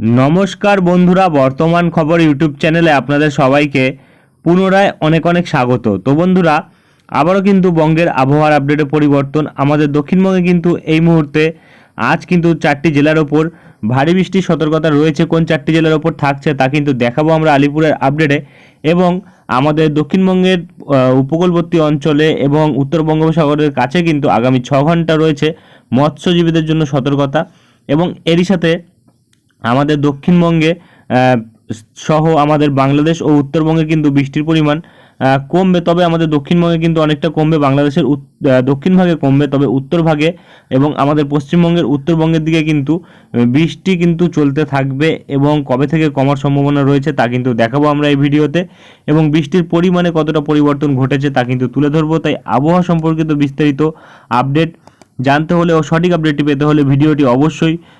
নমস্কার বন্ধুরা, বর্তমান খবর ইউটিউব চ্যানেলে আপনাদের সবাইকে পুনরায় অনেক অনেক স্বাগত। তো বন্ধুরা, আবারও কিন্তু বঙ্গের আবহাওয়ার আপডেটে পরিবর্তন। আমাদের দক্ষিণবঙ্গে কিন্তু এই মুহূর্তে আজ কিন্তু চারটি জেলার ওপর ভারী বৃষ্টির সতর্কতা রয়েছে। কোন চারটি জেলার ওপর থাকছে তা কিন্তু দেখাবো আমরা আলিপুরের আপডেটে। এবং আমাদের দক্ষিণবঙ্গের উপকূলবর্তী অঞ্চলে এবং উত্তর বঙ্গোপসাগরের কাছে কিন্তু আগামী ছ ঘণ্টা রয়েছে মৎস্যজীবীদের জন্য সতর্কতা। এবং এরই সাথে আমাদের দক্ষিণবঙ্গে সহ আমাদের বাংলাদেশ ও উত্তরবঙ্গে কিন্তু বৃষ্টির পরিমাণ কমবে, তবে আমাদের দক্ষিণবঙ্গে কিন্তু অনেকটা কমবে, বাংলাদেশের দক্ষিণ ভাগে কমবে, তবে উত্তর ভাগে এবং আমাদের পশ্চিমবঙ্গের উত্তরবঙ্গের দিকে কিন্তু বৃষ্টি কিন্তু চলতে থাকবে এবং কবে থেকে কমার সম্ভাবনা রয়েছে তা কিন্তু দেখাবো আমরা এই ভিডিওতে এবং বৃষ্টির পরিমাণে কতটা পরিবর্তন ঘটেছে তা কিন্তু তুলে ধরবো, তাই আবহাওয়া সম্পর্কিত বিস্তারিত আপডেট জানতে হলে ও সঠিক আপডেটটি পেতে হলে ভিডিওটি অবশ্যই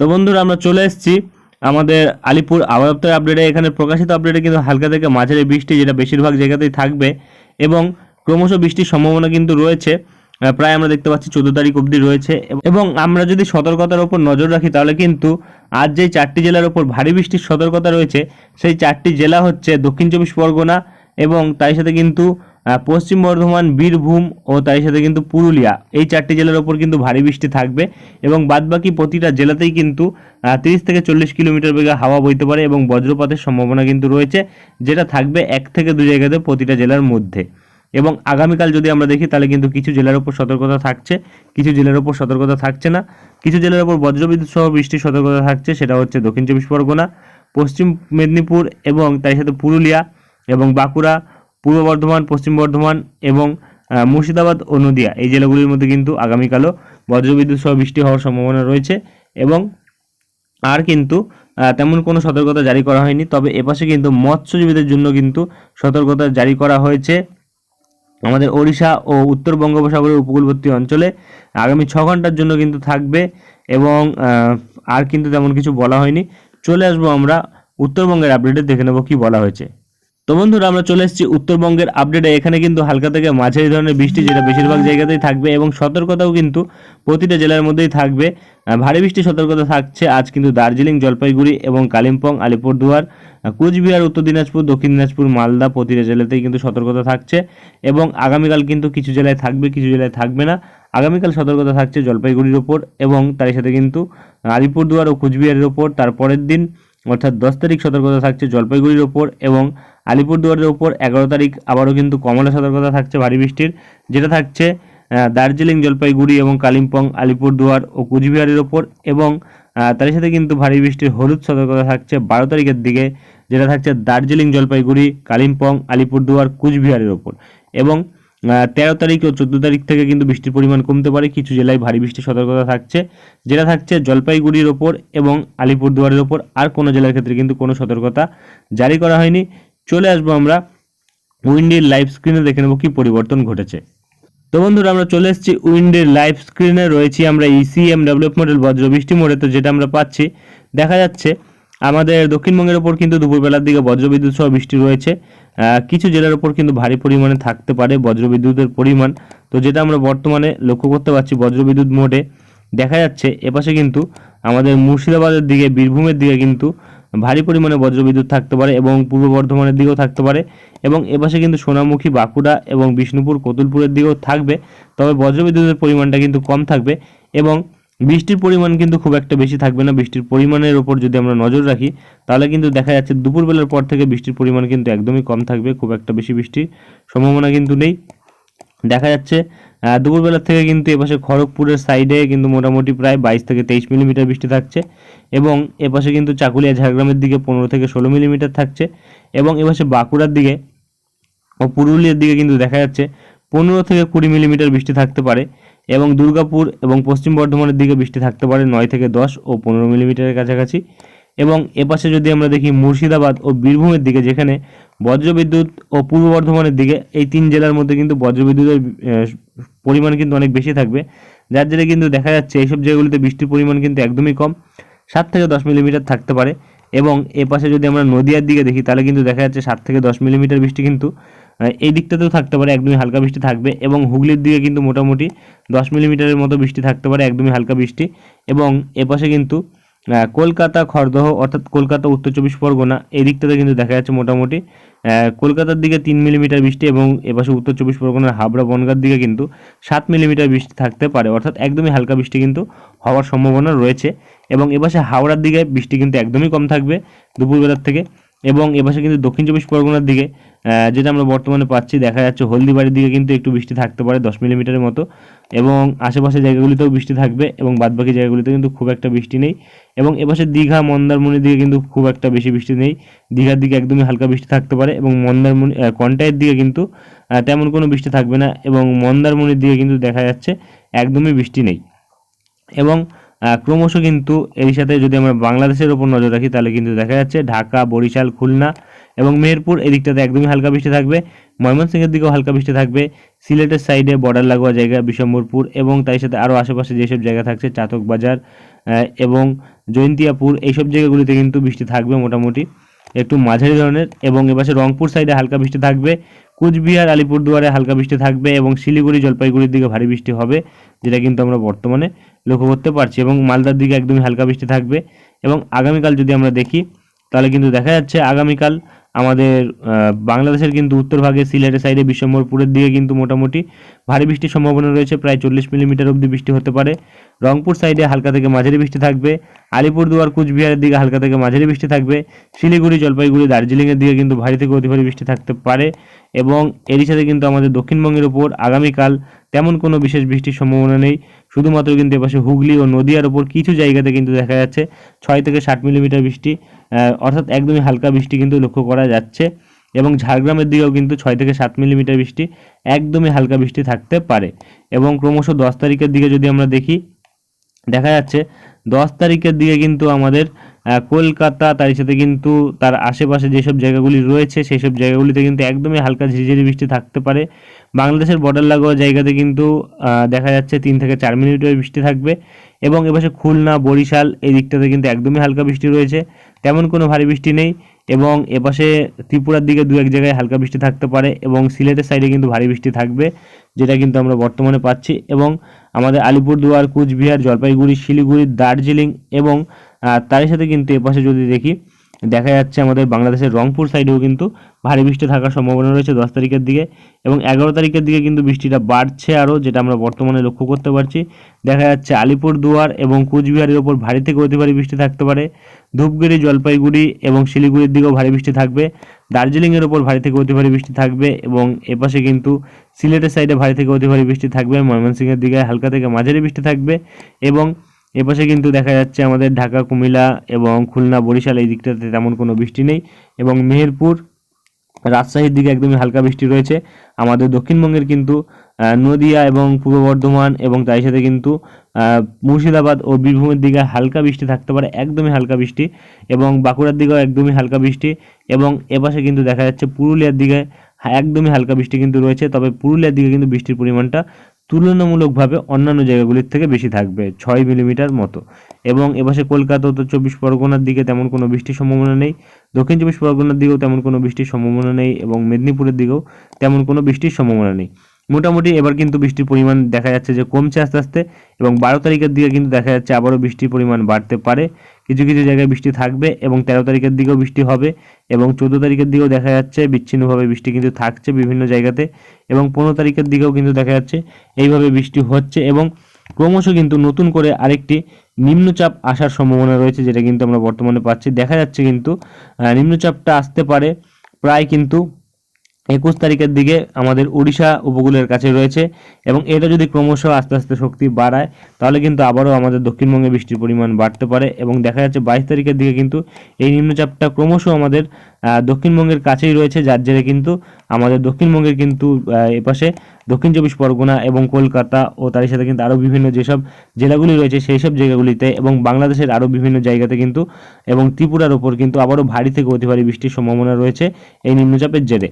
তো বন্ধুরা, আমরা চলে এসেছি আমাদের আলিপুর আবহাওয়া আপডেটে এখানে প্রকাশিত আপডেটে কিন্তু হালকা থেকে মাঝারি বৃষ্টি, যেটা বেশিরভাগ জায়গাতেই থাকবে, এবং ক্রমশ বৃষ্টির সম্ভাবনা কিন্তু রয়েছে। প্রায় আমরা দেখতে পাচ্ছি চোদ্দ তারিখ অবধি রয়েছে, এবং আমরা যদি সতর্কতার ওপর নজর রাখি, তাহলে কিন্তু আজ যেই চারটি জেলার ওপর ভারী বৃষ্টির সতর্কতা রয়েছে, সেই চারটি জেলা হচ্ছে দক্ষিণ চব্বিশ পরগনা, এবং তার সাথে কিন্তু পশ্চিম বর্ধমান, বীরভূম ও তার সাথে কিন্তু পুরুলিয়া। এই চারটি জেলার ওপর কিন্তু ভারী বৃষ্টি থাকবে এবং বাদবাকি প্রতিটা জেলাতেই কিন্তু তিরিশ থেকে চল্লিশ কিলোমিটার বেগে হাওয়া বইতে পারে এবং বজ্রপাতের সম্ভাবনা কিন্তু রয়েছে, যেটা থাকবে এক থেকে দু জায়গাতে প্রতিটা জেলার মধ্যে। এবং আগামীকাল যদি আমরা দেখি, তাহলে কিন্তু কিছু জেলার ওপর সতর্কতা থাকছে, কিছু জেলার ওপর সতর্কতা থাকছে না। কিছু জেলার ওপর বজ্রবিদ্যুৎ সহ বৃষ্টির সতর্কতা থাকছে, সেটা হচ্ছে দক্ষিণ চব্বিশ পরগনা, পশ্চিম মেদিনীপুর এবং তার সাথে পুরুলিয়া এবং বাঁকুড়া পূর্ব বর্ধমান, পশ্চিম বর্ধমান এবং মুর্শিদাবাদ ও নদিয়া এই জেলাগুলির মধ্যে কিন্তু আগামীকালও বজ্রবিদ্যুৎ সহ বৃষ্টি হওয়ার সম্ভাবনা রয়েছে এবং আর কিন্তু তেমন কোনো সতর্কতা জারি করা হয়নি। তবে এপাশে কিন্তু মৎস্যজীবীদের জন্য কিন্তু সতর্কতা জারি করা হয়েছে। আমাদের ওড়িশা ও উত্তর বঙ্গোপসাগরের উপকূলবর্তী অঞ্চলে আগামী ছ ঘণ্টার জন্য কিন্তু থাকবে এবং আর কিন্তু তেমন কিছু বলা হয়নি। চলে আসব আমরা উত্তরবঙ্গের আপডেটে দেখে নেব কি বলা হয়েছে। তো বন্ধুরা, আমরা চলে এসেছি উত্তরবঙ্গের আপডেটে এখানে কিন্তু হালকা থেকে মাঝারি ধরনের বৃষ্টি, যেটা বেশিরভাগ জায়গাতেই থাকবে এবং সতর্কতাও কিন্তু প্রতিটা জেলার মধ্যেই থাকবে। ভারী বৃষ্টির সতর্কতা থাকছে আজ কিন্তু দার্জিলিং, জলপাইগুড়ি এবং কালিম্পং, আলিপুরদুয়ার কুচবিহার, উত্তর দিনাজপুর, দক্ষিণ দিনাজপুর, মালদা প্রতিটা জেলাতেই কিন্তু সতর্কতা থাকছে এবং আগামীকাল কিন্তু কিছু জেলায় থাকবে, কিছু জেলায় থাকবে না। আগামীকাল সতর্কতা থাকছে জলপাইগুড়ির ওপর এবং তার সাথে কিন্তু আলিপুরদুয়ার ও কুচবিহারের ওপর। তারপরের দিন অর্থাৎ দশ তারিখ সতর্কতা থাকছে জলপাইগুড়ির ওপর এবং আলিপুরদুয়ারের ওপর এগারো তারিখ আবারও কিন্তু কমলা সতর্কতা থাকছে, ভারী বৃষ্টির। যেটা থাকছে দার্জিলিং, জলপাইগুড়ি এবং কালিম্পং, আলিপুরদুয়ার ও কুচবিহারের ওপর এবং তার সাথে কিন্তু ভারী বৃষ্টির হলুদ সতর্কতা থাকছে বারো তারিখের দিকে, যেটা থাকছে দার্জিলিং, জলপাইগুড়ি, কালিম্পং, আলিপুরদুয়ার, কুচবিহারের ওপর। এবং তেরো তারিখ ও চোদ্দ তারিখ থেকে কিন্তু বৃষ্টির পরিমাণ কমতে পারে। কিছু জেলায় ভারী বৃষ্টির সতর্কতা থাকছে। যেটা থাকছে জলপাইগুড়ির ওপর এবং আলিপুরদুয়ারের ওপর। আর কোনো জেলার ক্ষেত্রে কিন্তু কোনো সতর্কতা জারি করা হয়নি। চলে আসব আমরা উইন্ডির লাইভ স্ক্রিনে, দেখে নেব কী পরিবর্তন ঘটেছে। তো বন্ধুরা, আমরা চলে এসেছি উইন্ডের লাইভ স্ক্রিনে। রয়েছি আমরা ইসিএম ডেভেলপ মডেল বজ্র বৃষ্টি মোড়ে। তো যেটা আমরা পাচ্ছি, দেখা যাচ্ছে আমাদের দক্ষিণবঙ্গের ওপর কিন্তু দুপুরবেলার দিকে বজ্রবিদ্যুৎ সহ বৃষ্টি রয়েছে। কিছু জেলার ওপর কিন্তু ভারী পরিমাণে থাকতে পারে বজ্রবিদ্যুতের পরিমাণ। তো যেটা আমরা বর্তমানে লক্ষ্য করতে পারছি বজ্রবিদ্যুৎ মোডে, দেখা যাচ্ছে এপাশে কিন্তু আমাদের মুর্শিদাবাদের দিকে, বীরভূমের দিকে কিন্তু ভারী পরিমাণে বজ্রবিদ্যুৎ থাকতে পারে এবং পূর্ব বর্ধমানের দিকেও থাকতে পারে এবং এপাশে কিন্তু সোনামুখী, বাঁকুড়া এবং বিষ্ণুপুর, কতুলপুরের দিকেও থাকবে। তবে বজ্রবিদ্যুতের পরিমাণটা কিন্তু কম থাকবে এবং বৃষ্টির পরিমাণ কিন্তু খুব একটা বেশি থাকবে না। বৃষ্টির পরিমাণের ওপর যদি আমরা নজর রাখি, তাহলে কিন্তু দেখা যাচ্ছে দুপুরবেলার পর থেকে বৃষ্টির পরিমাণ কিন্তু একদমই কম থাকবে, খুব একটা বেশি বৃষ্টির সম্ভাবনা কিন্তু নেই। দেখা যাচ্ছে দুপুরবেলার থেকে কিন্তু এপাশে খড়গপুরের সাইডে কিন্তু মোটামুটি প্রায় বাইশ থেকে তেইশ মিলিমিটার বৃষ্টি থাকছে এবং এপাশে কিন্তু চাকুলিয়া ঝাড়গ্রামের দিকে পনেরো থেকে ষোলো মিলিমিটার থাকছে এবং এপাশে বাঁকুড়ার দিকে ও পুরুলিয়ার দিকে কিন্তু দেখা যাচ্ছে পনেরো থেকে কুড়ি মিলিমিটার বৃষ্টি থাকতে পারে। এবং দুর্গাপুর এবং পশ্চিম বর্ধমানের দিকে বৃষ্টি থাকতে পারে নয় থেকে দশ ও পনেরো মিলিমিটারের কাছাকাছি। এবং এপাশে যদি আমরা দেখি মুর্শিদাবাদ ও বীরভূমের দিকে, যেখানে বজ্রবিদ্যুৎ ও পূর্ব বর্ধমানের দিকে, এই তিন জেলার মধ্যে কিন্তু বজ্রবিদ্যুতের পরিমাণ কিন্তু অনেক বেশি থাকবে। যার জেরে কিন্তু দেখা যাচ্ছে এইসব জায়গাগুলিতে বৃষ্টির পরিমাণ কিন্তু একদমই কম, সাত থেকে দশ মিলিমিটার থাকতে পারে। এবং এ পাশে যদি আমরা নদিয়ার দিকে দেখি, তাহলে কিন্তু দেখা যাচ্ছে সাত থেকে দশ মিলিমিটার বৃষ্টি কিন্তু এই দিকটাতেও থাকতে পারে, একদমই হালকা বৃষ্টি থাকবে এবং হুগলির দিকে কিন্তু মোটামুটি দশ মিলিমিটারের মতো বৃষ্টি থাকতে পারে, একদমই হালকা বৃষ্টি এবং এ পাশে কিন্তু কলকাতা খড়দহ অর্থাৎ কলকাতা উত্তর চব্বিশ পরগনা এই দিকটাতে কিন্তু দেখা যাচ্ছে মোটামুটি কলকাতার দিকে তিন মিলিমিটার বৃষ্টি এবং এপাশে উত্তর চব্বিশ পরগনার হাবড়া বনগার দিকে কিন্তু সাত মিলিমিটার বৃষ্টি থাকতে পারে, অর্থাৎ একদমই হালকা বৃষ্টি কিন্তু হওয়ার সম্ভাবনা রয়েছে এবং এপাশে হাওড়ার দিকে বৃষ্টি কিন্তু একদমই কম থাকবে দুপুরবেলার থেকে। এবং এপাশে কিন্তু দক্ষিণ চব্বিশ পরগনার দিকে যেটা আমরা বর্তমানে পাচ্ছি দেখা যাচ্ছে হলদিবাড়ির দিকে কিন্তু একটু বৃষ্টি থাকতে পারে দশ মিলিমিটারের মতো এবং আশেপাশের জায়গাগুলিতেও বৃষ্টি থাকবে এবং বাদবাকি জায়গাগুলিতে কিন্তু খুব একটা বৃষ্টি নেই এবং এপাশে দীঘা মন্দারমণির দিকে কিন্তু খুব একটা বেশি বৃষ্টি নেই। দীঘার দিকে একদমই হালকা বৃষ্টি থাকতে পারে এবং মন্দারমণি আহ, কন্টাইয়ের দিকে কিন্তু তেমন কোনো বৃষ্টি থাকবে না এবং মন্দারমণির দিকে কিন্তু দেখা যাচ্ছে একদমই বৃষ্টি নেই। এবং ক্রমশ কিন্তু এর সাথে যদি আমরা বাংলাদেশের ওপর নজর রাখি, তাহলে কিন্তু দেখা যাচ্ছে ঢাকা, বরিশাল, খুলনা এবং মেহেরপুর এই দিকটাতে একদমই হালকা বৃষ্টি থাকবে। ময়মনসিংহের দিকেও হালকা বৃষ্টি থাকবে। সিলেটের সাইডে বর্ডার লাগোয়া জায়গা বিশম্বরপুর এবং তার সাথে আরও আশেপাশে যেসব জায়গা থাকছে, চাতক বাজার এবং জয়ন্তিয়াপুর, এইসব জায়গাগুলিতে কিন্তু বৃষ্টি থাকবে মোটামুটি। একটু মাঝারি ধরনের এবং এপাশে রংপুর সাইডে হালকা বৃষ্টি থাকবে। কুচবিহার, আলিপুরদুয়ারে হালকা বৃষ্টি থাকবে এবং শিলিগুড়ি, জলপাইগুড়ির দিকে ভারী বৃষ্টি হবে, যেটা কিন্তু আমরা বর্তমানে লক্ষ্য করতে পারছি এবং মালদার দিকে একদমই হালকা বৃষ্টি থাকবে এবং আগামীকাল যদি আমরা দেখি, তাহলে কিন্তু দেখা যাচ্ছে আগামীকাল আমাদের বাংলাদেশের কিন্তু উত্তরভাগে সিলেটের সাইডে বিশ্বম্বরপুরের দিকে কিন্তু মোটামুটি ভারী বৃষ্টির সম্ভাবনা রয়েছে, প্রায় চল্লিশ মিলিমিটার অবধি বৃষ্টি হতে পারে। রংপুর সাইডে হালকা থেকে মাঝারি বৃষ্টি থাকবে। আলিপুরদুয়ার, কুচবিহারের দিকে হালকা থেকে মাঝারি বৃষ্টি থাকবে। শিলিগুড়ি, জলপাইগুড়ি, দার্জিলিংয়ের দিকে কিন্তু ভারী থেকে অতি ভারী বৃষ্টি থাকতে পারে এবং এরই সাথে কিন্তু আমাদের দক্ষিণবঙ্গের ওপর আগামীকাল তেমন কোনো বিশেষ বৃষ্টির সম্ভাবনা নেই। শুধুমাত্র কিন্তু এপাশে হুগলি ও নদিয়ার ওপর কিছু জায়গাতে কিন্তু দেখা যাচ্ছে ছয় থেকে ষাট মিলিমিটার বৃষ্টি অর্থাৎ একদমই হালকা বৃষ্টি কিন্তু লক্ষ্য করা যাচ্ছে এবং ঝাড়গ্রামের দিকেও কিন্তু ছয় থেকে সাত মিলিমিটার বৃষ্টি একদমই হালকা বৃষ্টি থাকতে পারে এবং ক্রমশ দশ তারিখের দিকে যদি আমরা দেখি, দেখা যাচ্ছে দশ তারিখের দিকে কিন্তু আমাদের কলকাতা, তার সাথে কিন্তু তার আশেপাশে যেসব জায়গাগুলি রয়েছে সেই সব জায়গাগুলিতে কিন্তু একদমই হালকা ঝিরিঝিরি বৃষ্টি থাকতে পারে। বাংলাদেশের বর্ডার লাগোয়া জায়গাতে কিন্তু দেখা যাচ্ছে তিন থেকে চার মিনিটের বৃষ্টি থাকবে এবং এপাশে খুলনা, বরিশাল এই দিকটাতে কিন্তু একদমই হালকা বৃষ্টি রয়েছে। তেমন কোনো ভারী বৃষ্টি নেই এবং এপাশে ত্রিপুরার দিকে দু এক জায়গায় হালকা বৃষ্টি থাকতে পারে এবং সিলেটের সাইডে কিন্তু ভারী বৃষ্টি থাকবে, যেটা কিন্তু আমরা বর্তমানে পাচ্ছি এবং আমাদের আলিপুরদুয়ার, কুচবিহার, জলপাইগুড়ি, শিলিগুড়ি, দার্জিলিং এবং আহ, তারই সাথে কিন্তু এপাশে যদি দেখি দেখা যাচ্ছে আমাদের বাংলাদেশের রংপুর সাইডেও কিন্তু ভারী বৃষ্টি থাকার সম্ভাবনা রয়েছে দশ তারিখের দিকে এবং এগারো তারিখের দিকে কিন্তু বৃষ্টিটা বাড়ছে আরও যেটা আমরা বর্তমানে লক্ষ্য করতে পারছি। দেখা যাচ্ছে আলিপুরদুয়ার এবং কুচবিহারের ওপর ভারী থেকে অতি ভারী বৃষ্টি থাকতে পারে। ধূপগুড়ি জলপাইগুড়ি এবং শিলিগুড়ির দিকেও ভারী বৃষ্টি থাকবে। দার্জিলিংয়ের ওপর ভারী থেকে অতি ভারী বৃষ্টি থাকবে এবং এপাশে কিন্তু সিলেটের সাইডে ভারী থেকে অতি ভারী বৃষ্টি থাকবে। ময়মনসিংহের দিকে হালকা থেকে মাঝারি বৃষ্টি থাকবে এবং এপাশে কিন্তু দেখা যাচ্ছে আমাদের ঢাকা, কুমিল্লা এবং খুলনা, বরিশাল এই দিকটাতে তেমন কোনো বৃষ্টি নেই এবং মেহেরপুর রাজশাহীর দিকে একদমই হালকা বৃষ্টি রয়েছে। আমাদের দক্ষিণবঙ্গের কিন্তু নদিয়া এবং পূর্ব বর্ধমান এবং তার সাথে কিন্তু মুর্শিদাবাদ ও বীরভূমের দিকে হালকা বৃষ্টি থাকতে পারে, একদমই হালকা বৃষ্টি এবং বাঁকুড়ার দিকেও একদমই হালকা বৃষ্টি এবং এপাশে কিন্তু দেখা যাচ্ছে পুরুলিয়ার দিকে একদমই হালকা বৃষ্টি কিন্তু রয়েছে, তবে পুরুলিয়ার দিকে কিন্তু বৃষ্টির পরিমাণটা তুলনামূলকভাবে অন্যান্য জায়গাগুলির থেকে বেশি থাকবে, ছয় মিলিমিটার মতো। এবং এপাশে কলকাতা উত্তর চব্বিশ পরগনার দিকে তেমন কোনো বৃষ্টির সম্ভাবনা নেই, দক্ষিণ চব্বিশ পরগনার দিকেও তেমন কোনো বৃষ্টির সম্ভাবনা নেই এবং মেদিনীপুরের দিকেও তেমন কোনো বৃষ্টির সম্ভাবনা নেই। মোটামুটি এবার কিন্তু বৃষ্টির পরিমাণ দেখা যাচ্ছে যে কমছে আস্তে আস্তে এবং বারো তারিখের দিকে কিন্তু দেখা যাচ্ছে আবারও বৃষ্টির পরিমাণ বাড়তে পারে। কিছু কিছু জায়গায় বৃষ্টি থাকবে এবং তেরো তারিখের দিকেও বৃষ্টি হবে এবং চোদ্দ তারিখের দিকেও দেখা যাচ্ছে বিচ্ছিন্নভাবে বৃষ্টি কিন্তু থাকছে বিভিন্ন জায়গাতে এবং পনেরো তারিখের দিকেও কিন্তু দেখা যাচ্ছে এইভাবে বৃষ্টি হচ্ছে এবং ক্রমশ কিন্তু নতুন করে আরেকটি নিম্নচাপ আসার সম্ভাবনা রয়েছে যেটা কিন্তু আমরা বর্তমানে পাচ্ছি। দেখা যাচ্ছে কিন্তু নিম্নচাপটা আসতে পারে প্রায় কিন্তু একুশ তারিখের দিকে আমাদের উড়িষ্যা উপকূলের কাছে রয়েছে এবং এটা যদি ক্রমশ আস্তে আস্তে শক্তি বাড়ায়, তাহলে কিন্তু আবারও আমাদের দক্ষিণবঙ্গে বৃষ্টির পরিমাণ বাড়তে পারে এবং দেখা যাচ্ছে বাইশ তারিখের দিকে কিন্তু এই নিম্নচাপটা ক্রমশ আমাদের দক্ষিণবঙ্গের কাছেই রয়েছে, যার জেরে কিন্তু আমাদের দক্ষিণবঙ্গের কিন্তু এপাশে দক্ষিণ চব্বিশ পরগনা এবং কলকাতা ও তার সাথে কিন্তু আরও বিভিন্ন যেসব জেলাগুলি রয়েছে সেই সব জায়গাগুলিতে এবং বাংলাদেশের আরও বিভিন্ন জায়গাতে কিন্তু এবং ত্রিপুরার ওপর কিন্তু আবারও ভারী থেকে অতি ভারী বৃষ্টির সম্ভাবনা রয়েছে এই নিম্নচাপের জেরে।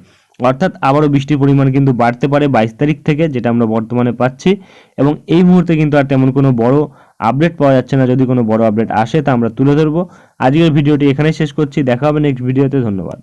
অর্থাৎ আবারও বৃষ্টির পরিমাণ কিন্তু বাড়তে পারে বাইশ তারিখ থেকে, যেটা আমরা বর্তমানে পাচ্ছি। এবং এই মুহূর্তে কিন্তু আর তেমন কোনো বড় আপডেট পাওয়া যাচ্ছে না। যদি কোনো বড় আপডেট আসে তা আমরা তুলে ধরবো। আজকের ভিডিওটি এখানেই শেষ করছি। দেখা হবে নেক্সট ভিডিওতে ধন্যবাদ।